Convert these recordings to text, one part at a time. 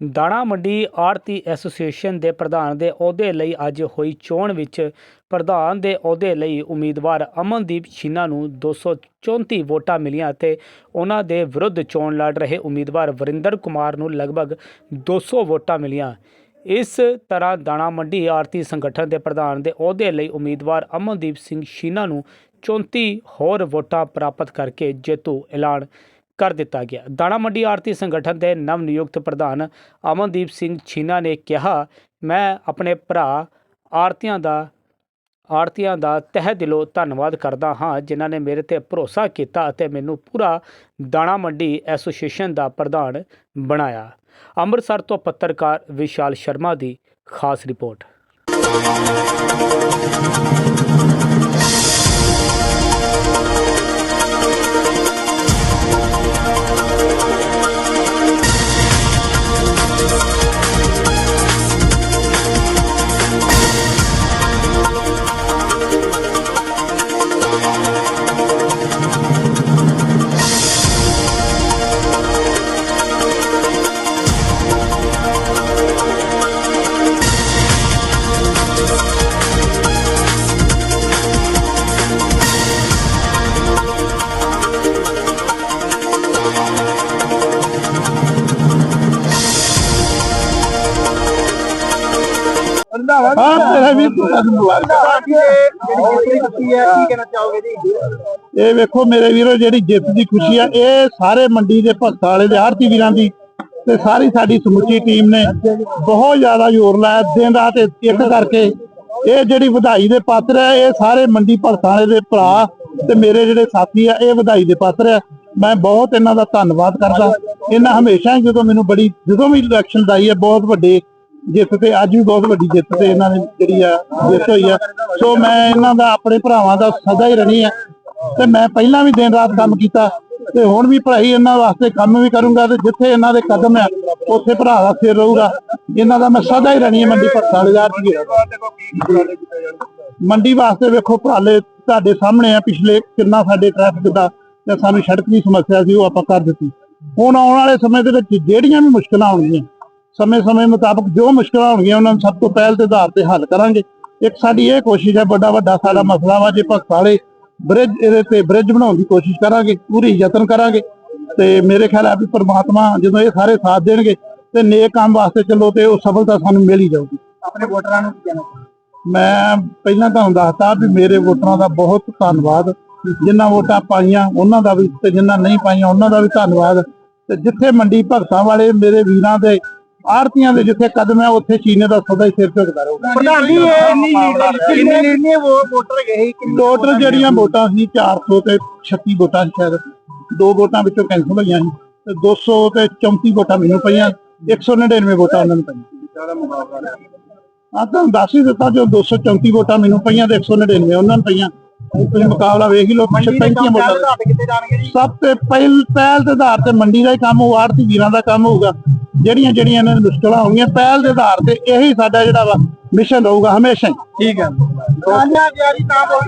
ਦਾਣਾ ਮੰਡੀ ਆੜਤੀ ਐਸੋਸੀਏਸ਼ਨ ਦੇ ਪ੍ਰਧਾਨ ਦੇ ਅਹੁਦੇ ਲਈ ਅੱਜ ਹੋਈ ਚੋਣ ਵਿੱਚ ਪ੍ਰਧਾਨ ਦੇ ਅਹੁਦੇ ਲਈ ਉਮੀਦਵਾਰ ਅਮਨਦੀਪ ਛੀਨਾ ਨੂੰ 234 ਵੋਟਾਂ ਮਿਲੀਆਂ ਅਤੇ ਉਹਨਾਂ ਦੇ ਵਿਰੁੱਧ ਚੋਣ ਲੜ ਰਹੇ ਉਮੀਦਵਾਰ ਵਰਿੰਦਰ ਕੁਮਾਰ ਨੂੰ ਲਗਭਗ 200 ਵੋਟਾਂ ਮਿਲੀਆਂ। ਇਸ ਤਰ੍ਹਾਂ ਦਾਣਾ ਮੰਡੀ ਆੜਤੀ ਸੰਗਠਨ ਦੇ ਪ੍ਰਧਾਨ ਦੇ ਅਹੁਦੇ ਲਈ ਉਮੀਦਵਾਰ ਅਮਨਦੀਪ ਸਿੰਘ ਛੀਨਾ ਨੂੰ 34 ਹੋਰ ਵੋਟਾਂ ਪ੍ਰਾਪਤ ਕਰਕੇ ਜੇਤੂ ਐਲਾਨ ਕਰ ਦਿੱਤਾ ਗਿਆ। ਦਾਣਾ ਮੰਡੀ ਆਰਤੀ ਸੰਗਠਨ ਦੇ ਨਵ ਨਿਯੁਕਤ ਪ੍ਰਧਾਨ ਅਮਨਦੀਪ ਸਿੰਘ ਛੀਨਾ ਨੇ ਕਿਹਾ, ਮੈਂ ਆਪਣੇ ਭਰਾ ਆਰਤੀਆਂ ਦਾ ਆੜਤੀਆਂ ਦਾ ਤਹਿ ਦਿਲੋਂ ਧੰਨਵਾਦ ਕਰਦਾ ਹਾਂ, ਜਿਨ੍ਹਾਂ ਨੇ ਮੇਰੇ ਤੇ ਭਰੋਸਾ ਕੀਤਾ ਅਤੇ ਮੈਨੂੰ ਪੂਰਾ ਦਾਣਾ ਮੰਡੀ ਐਸੋਸੀਏਸ਼ਨ ਦਾ ਪ੍ਰਧਾਨ ਬਣਾਇਆ। ਅੰਮ੍ਰਿਤਸਰ ਤੋਂ ਪੱਤਰਕਾਰ ਵਿਸ਼ਾਲ ਸ਼ਰਮਾ ਦੀ ਖਾਸ ਰਿਪੋਰਟ। ਹਾਂ ਤੇਰਾ ਵੀ ਇਹ ਵੇਖੋ ਮੇਰੇ ਵੀਰੋ ਜਿਹੜੀ ਜਿੱਤ ਦੀ ਖੁਸ਼ੀ ਆ ਇਹ ਸਾਰੇ ਮੰਡੀ ਦੇ ਭਗਤਾਂ ਵਾਲੇ ਦੇ ਆਰਤੀ ਵੀਰਾਂ ਦੀ ਤੇ ਸਾਰੀ ਸਾਡੀ ਸਮੁੱਚੀ ਟੀਮ ਨੇ ਬਹੁਤ ਜ਼ਿਆਦਾ ਜ਼ੋਰ ਲਾਇਆ ਦਿਨ ਰਾਤ ਇੱਕ ਕਰਕੇ। ਇਹ ਜਿਹੜੀ ਵਧਾਈ ਦੇ ਪਾਤਰ ਹੈ ਇਹ ਸਾਰੇ ਮੰਡੀ ਭਗਤਾਂ ਵਾਲੇ ਦੇ ਭਰਾ ਤੇ ਮੇਰੇ ਜਿਹੜੇ ਸਾਥੀ ਆ ਇਹ ਵਧਾਈ ਦੇ ਪਾਤਰ ਹੈ ਮੈਂ ਬਹੁਤ ਇਹਨਾਂ ਦਾ ਧੰਨਵਾਦ ਕਰਦਾ। ਇਹਨਾਂ ਹਮੇਸ਼ਾ ਹੀ ਜਦੋਂ ਮੈਨੂੰ ਬੜੀ ਜਦੋਂ ਵੀ ਇਲੈਕਸ਼ਨ ਦਾ ਹੈ ਬਹੁਤ ਵੱਡੇ ਜਿੱਤ ਤੇ ਅੱਜ ਵੀ ਬਹੁਤ ਵੱਡੀ ਜਿੱਤ ਤੇ ਇਹਨਾਂ ਨੇ ਜਿਹੜੀ ਆ ਜਿੱਤ ਹੋਈ ਆ। ਸੋ ਮੈਂ ਇਹਨਾਂ ਦਾ ਆਪਣੇ ਭਰਾਵਾਂ ਦਾ ਸਦਾ ਹੀ ਰਣੀ ਆ ਤੇ ਮੈਂ ਪਹਿਲਾਂ ਵੀ ਦਿਨ ਰਾਤ ਕੰਮ ਕੀਤਾ ਤੇ ਹੁਣ ਵੀ ਭਰਾਈ ਇਹਨਾਂ ਵਾਸਤੇ ਕੰਮ ਵੀ ਕਰੂੰਗਾ ਤੇ ਜਿੱਥੇ ਇਹਨਾਂ ਦੇ ਕਦਮ ਆ, ਉੱਥੇ ਭਰਾ ਦਾ ਸਿਰ ਰਹੂਗਾ। ਇਹਨਾਂ ਦਾ ਮੈਂ ਸਦਾ ਹੀ ਰਣੀ ਆ ਮੰਡੀ ਭਰਤਾਲੇ ਦਾ ਮੰਡੀ ਵਾਸਤੇ ਵੇਖੋ ਭਰਾਲੇ ਤੁਹਾਡੇ ਸਾਹਮਣੇ ਆ, ਪਿਛਲੇ ਕਿੰਨਾ ਸਾਡੇ ਟ੍ਰੈਫਿਕ ਦਾ ਤੇ ਸਾਨੂੰ ਸੜਕ ਦੀ ਸਮੱਸਿਆ ਸੀ, ਉਹ ਆਪਾਂ ਕਰ ਦਿੱਤੀ। ਹੁਣ ਆਉਣ ਵਾਲੇ ਸਮੇਂ ਦੇ ਵਿੱਚ ਜਿਹੜੀਆਂ ਵੀ ਮੁਸ਼ਕਲਾਂ ਆਉਣਗੀਆਂ ਸਮੇਂ-ਸਮੇਂ ਮੁਤਾਬਕ ਜੋ ਮੁਸ਼ਕਲਾਂ ਹੋਣਗੀਆਂ ਉਹਨਾਂ ਨੂੰ ਸਭ ਤੋਂ ਪਹਿਲ ਦੇ ਆਧਾਰ ਤੇ ਹੱਲ ਕਰਾਂਗੇ। ਇੱਕ ਸਾਡੀ ਇਹ ਕੋਸ਼ਿਸ਼ ਹੈ ਵੱਡਾ ਵੱਡਾ ਸਾਡਾ ਮਸਲਾ ਵਾ ਜੇ ਭਗਤ ਵਾਲੇ ਬ੍ਰਿਜ ਇਹਦੇ ਤੇ ਬ੍ਰਿਜ ਬਣਾਉਣ ਦੀ ਕੋਸ਼ਿਸ਼ ਕਰਾਂਗੇ ਪੂਰੀ ਯਤਨ ਕਰਾਂਗੇ। ਤੇ ਮੇਰੇ ਖਿਆਲ ਹੈ ਵੀ ਪ੍ਰਮਾਤਮਾ ਜਦੋਂ ਇਹ ਸਾਰੇ ਸਾਥ ਦੇਣਗੇ ਤੇ ਨੇਕ ਕੰਮ ਵਾਸਤੇ ਚੱਲੋ ਤੇ ਉਹ ਸਫਲਤਾ ਸਾਨੂੰ ਮਿਲ ਹੀ ਜਾਊਗੀ। ਆਪਣੇ ਵੋਟਰਾਂ ਨੂੰ ਕੀ ਕਹਿਣਾ ਮੈਂ ਪਹਿਲਾਂ ਤੁਹਾਨੂੰ ਦੱਸਤਾ ਵੀ ਮੇਰੇ ਵੋਟਰਾਂ ਦਾ ਬਹੁਤ ਧੰਨਵਾਦ। ਜਿਨ੍ਹਾਂ ਵੋਟਾਂ ਪਾਈਆਂ ਉਹਨਾਂ ਦਾ ਵੀ ਤੇ ਜਿਨ੍ਹਾਂ ਨਹੀਂ ਪਾਈਆਂ ਉਹਨਾਂ ਦਾ ਵੀ ਧੰਨਵਾਦ। ਤੇ ਜਿੱਥੇ ਮੰਡੀ ਭਗਤਾਂ ਵਾਲੇ ਮੇਰੇ ਵੀਰਾਂ ਦੇ ਆੜਤੀਆਂ ਦੇ ਜਿੱਥੇ ਕਦਮ ਹੈ ਉੱਥੇ ਚੀਨੇ ਦਾ ਸਦਾ ਹੀ ਸਿਰ ਝੁਕਦਾ ਰਹੂਗਾ ਪ੍ਰਧਾਨ ਜੀ ਇਹ ਕਿੰਨੇ ਕਿੰਨੇ ਵੋਟਰ ਗਏ ਟੋਟਲ ਜਿਹੜੀਆਂ ਵੋਟਾਂ ਸੀ 400 ਤੇ 36 ਵੋਟਾਂ ਸ਼ਾਇਦ। ਦੋ ਵੋਟਾਂ ਵਿੱਚੋਂ ਕੈਂਸਲ ਹੋਈਆਂ ਸੀ। ਤੇ 200 ਤੇ 34 ਵੋਟਾਂ ਮੈਨੂੰ ਪਈਆਂ 199 ਵੋਟਾਂ ਉਹਨਾਂ ਨੂੰ ਪਈਆਂ। ਆ ਤੁਹਾਨੂੰ ਦੱਸ ਹੀ ਦਿੱਤਾ ਜੋ 234 ਵੋਟਾਂ ਮੈਨੂੰ ਪਈਆਂ ਤੇ 199 ਉਹਨਾਂ ਨੂੰ ਪਈਆਂ। ਤੁਸੀਂ ਮੁਕਾਬਲਾ ਵੇਖ ਹੀ ਪਿੱਛੇ 35 ਵੋਟਾਂ ਸਭ ਤੋਂ ਪਹਿਲ ਪਹਿਲ ਦੇ ਆਧਾਰ ਤੇ ਮੰਡੀ ਦਾ ਹੀ ਕੰਮ ਹੋਊ ਆੜਤੀ ਵੀਰਾਂ ਦਾ ਕੰਮ ਹੋਊਗਾ। ਜਿਹੜੀਆਂ ਜਿਹੜੀਆਂ ਇਹਨਾਂ ਨੂੰ ਮੁਸ਼ਕਲਾਂ ਆਉਣਗੀਆਂ ਪਹਿਲ ਦੇ ਆਧਾਰ ਤੇ ਇਹੀ ਸਾਡਾ ਜਿਹੜਾ ਵਾ ਮਿਸ਼ਨ ਰਹੂਗਾ ਹਮੇਸ਼ਾ ਹੀ। ਠੀਕ ਹੈ।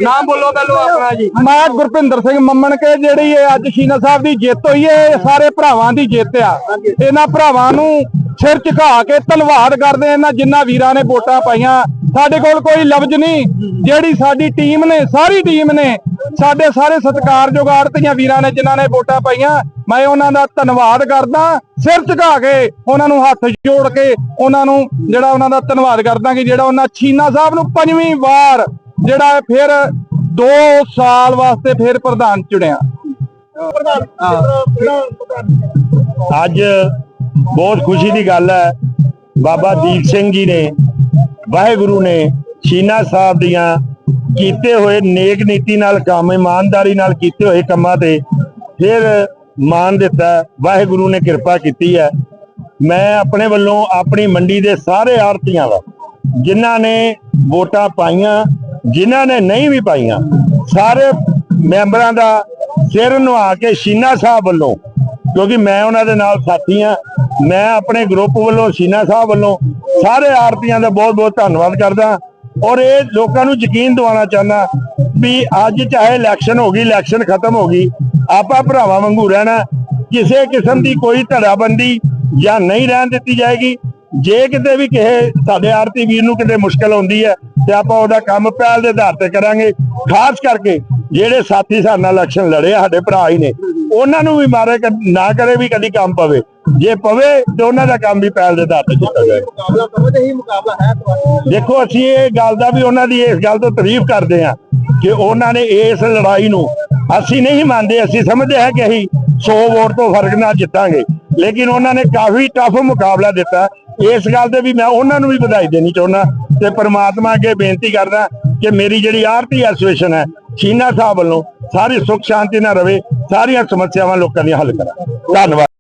ਨਾਮ ਬੋਲੋ। ਪਹਿਲੋ ਆਪਣਾ ਜੀ। ਮੈਂ ਗੁਰਪਿੰਦਰ ਸਿੰਘ ਮੰਮਣ ਕੇ ਜਿਹੜੀ ਇਹ ਅੱਜ ਸ਼ੀਨਾ ਸਾਹਿਬ ਦੀ ਜਿੱਤ ਹੋਈ ਹੈ ਇਹ ਸਾਰੇ ਭਰਾਵਾਂ ਦੀ ਜਿੱਤ ਆ। ਇਹਨਾਂ ਭਰਾਵਾਂ ਨੂੰ ਸਿਰ ਝੁਕਾ ਕੇ ਧੰਨਵਾਦ ਕਰਦੇ ਇਹਨਾਂ ਜਿੰਨਾ ਵੀਰਾਂ ਨੇ ਵੋਟਾਂ ਪਾਈਆਂ। ਸਾਡੇ ਕੋਲ ਕੋਈ ਲਫ਼ਜ਼ ਨਹੀਂ। ਜਿਹੜੀ ਸਾਡੀ ਟੀਮ ਨੇ ਸਾਰੀ ਟੀਮ ਨੇ ਸਾਡੇ ਸਾਰੇ ਸਤਿਕਾਰਯੋਗ ਆੜਤੀਆਂ ਵੀਰਾਂ ਨੇ, ਜਿਨ੍ਹਾਂ ਨੇ ਵੋਟਾਂ ਪਾਈਆਂ, ਮੈਂ ਉਹਨਾਂ ਦਾ ਧੰਨਵਾਦ ਕਰਦਾ, ਸਿਰ ਝੁਕਾ ਕੇ ਉਹਨਾਂ ਨੂੰ ਹੱਥ ਜੋੜ ਕੇ ਉਹਨਾਂ ਨੂੰ ਜਿਹੜਾ ਉਹਨਾਂ ਦਾ ਧੰਨਵਾਦ ਕਰਦਾ ਕਿ ਜਿਹੜਾ ਉਹਨਾਂ ਛੀਨਾ ਸਾਹਿਬ ਨੂੰ ਪੰਜਵੀਂ ਵਾਰ ਜਿਹੜਾ ਫਿਰ 2 ਸਾਲ ਵਾਸਤੇ ਫਿਰ ਪ੍ਰਧਾਨ ਚੁਣਿਆ। ਅੱਜ ਬਹੁਤ ਖੁਸ਼ੀ ਦੀ ਗੱਲ ਹੈ, ਬਾਬਾ ਦੀਪ ਸਿੰਘ ਜੀ ਨੇ, ਵਾਹਿਗੁਰੂ ਨੇ ਛੀਨਾ ਸਾਹਿਬ ਦੀਆਂ ਕੀਤੇ ਹੋਏ ਨੇਕ ਨੀਤੀ ਨਾਲ ਕੰਮ ਇਮਾਨਦਾਰੀ ਨਾਲ ਕੀਤੇ ਹੋਏ ਕੰਮਾਂ ਤੇ ਫਿਰ ਮਾਨ ਦਿੱਤਾ। ਵਾਹਿਗੁਰੂ ਨੇ ਕਿਰਪਾ ਕੀਤੀ ਹੈ। ਮੈਂ ਆਪਣੇ ਵੱਲੋਂ ਆਪਣੀ ਮੰਡੀ ਦੇ ਸਾਰੇ ਆਰਤੀਆਂ ਦਾ, ਜਿਨ੍ਹਾਂ ਨੇ ਵੋਟਾਂ ਪਾਈਆਂ, ਜਿਨ੍ਹਾਂ ਨੇ ਨਹੀਂ ਵੀ ਪਾਈਆਂ, ਸਾਰੇ ਮੈਂਬਰਾਂ ਦਾ ਸਿਰ ਨਵਾ ਕੇ ਸ਼ੀਨਾ ਸਾਹਿਬ ਵੱਲੋਂ, ਕਿਉਂਕਿ ਮੈਂ ਉਹਨਾਂ ਦੇ ਨਾਲ ਸਾਥੀ ਆ ਮੈਂ ਆਪਣੇ ਗਰੁੱਪ ਵੱਲੋਂ ਸ਼ੀਨਾ ਸਾਹਿਬ ਵੱਲੋਂ ਸਾਰੇ ਆਰਤੀਆਂ ਦਾ ਬਹੁਤ ਬਹੁਤ ਧੰਨਵਾਦ ਕਰਦਾ। ਔਰ ਇਹ ਲੋਕਾਂ ਨੂੰ ਯਕੀਨ ਦਿਵਾਉਣਾ ਚਾਹੁੰਦਾ ਵੀ ਅੱਜ ਚਾਹੇ ਇਲੈਕਸ਼ਨ ਹੋ ਗਈ ਇਲੈਕਸ਼ਨ ਖਤਮ ਹੋ ਗਈ, ਆਪਾਂ ਭਰਾਵਾਂ ਵਾਂਗੂ ਰਹਿਣਾ, ਕਿਸੇ ਕਿਸਮ ਦੀ ਕੋਈ ਧੜਾਬੰਦੀ ਜਾਂ ਨਹੀਂ ਰਹਿਣ ਦਿੱਤੀ ਜਾਏਗੀ। ਜੇ ਕਿਤੇ ਵੀ ਕਿਸੇ ਸਾਡੇ ਆਰਤੀ ਵੀਰ ਨੂੰ ਕਿਤੇ ਮੁਸ਼ਕਲ ਆਉਂਦੀ ਹੈ, ਤੇ ਆਪਾਂ ਉਹਦਾ ਕੰਮ ਪਹਿਲ ਦੇ ਆਧਾਰ ਤੇ ਕਰਾਂਗੇ। ਖਾਸ ਕਰਕੇ ਜਿਹੜੇ ਸਾਥੀ ਸਾਡੇ ਨਾਲ ਇਲੈਕਸ਼ਨ ਲੜੇ ਸਾਡੇ ਭਰਾ ਹੀ ਨੇ ਉਹਨਾਂ ਨੂੰ ਵੀ ਮਾਰੇ ਨਾ ਕਰੇ ਵੀ ਕਦੀ ਕੰਮ ਪਵੇ। ਜੇ ਪਵੇ ਤੇ ਉਹਨਾਂ ਦਾ ਕੰਮ ਵੀ ਪਹਿਲ ਦੇ ਆਧਾਰ ਤੇ ਕੀਤਾ ਜਾਏ। ਮੁਕਾਬਲਾ ਸਮਝਦੇ ਹੀ ਮੁਕਾਬਲਾ ਹੈ ਤੁਹਾਡਾ। ਦੇਖੋ ਅਸੀਂ ਇਹ ਗੱਲ ਦਾ ਵੀ ਉਹਨਾਂ ਦੀ ਇਸ ਗੱਲ ਤੋਂ ਤਾਰੀਫ ਕਰਦੇ ਹਾਂ ਕਿ ਉਹਨਾਂ ਨੇ ਇਸ ਲੜਾਈ ਨੂੰ ਅਸੀਂ ਨਹੀਂ ਮੰਨਦੇ ਅਸੀਂ ਸਮਝਦੇ ਹਾਂ ਕਿ ਅਸੀਂ 100 ਵੋਟ ਤੋਂ ਫ਼ਰਕ ਨਾਲ ਜਿੱਤਾਂਗੇ। ਲੇਕਿਨ ਉਹਨਾਂ ਨੇ ਕਾਫੀ ਟਫ ਮੁਕਾਬਲਾ ਦਿੱਤਾ। ਇਸ ਗੱਲ ਤੇ ਵੀ ਮੈਂ ਉਹਨਾਂ ਨੂੰ ਵੀ ਵਧਾਈ ਦੇਣੀ ਚਾਹੁੰਦਾ ਤੇ ਪ੍ਰਮਾਤਮਾ ਅੱਗੇ ਬੇਨਤੀ ਕਰਦਾ ਕਿ ਮੇਰੀ ਜਿਹੜੀ ਆਰਤੀ ਐਸੋਸੀਏਸ਼ਨ ਹੈ ਸ਼ੀਨਾ ਸਾਹਿਬ ਵੱਲੋਂ ਸਾਰੀ ਸੁੱਖ ਸ਼ਾਂਤੀ ਨਾਲ ਰਵੇ ਸਾਰੀਆਂ ਸਮੱਸਿਆਵਾਂ ਲੋਕਾਂ ਦੀਆਂ ਹੱਲ ਕਰਾਂ। ਧੰਨਵਾਦ।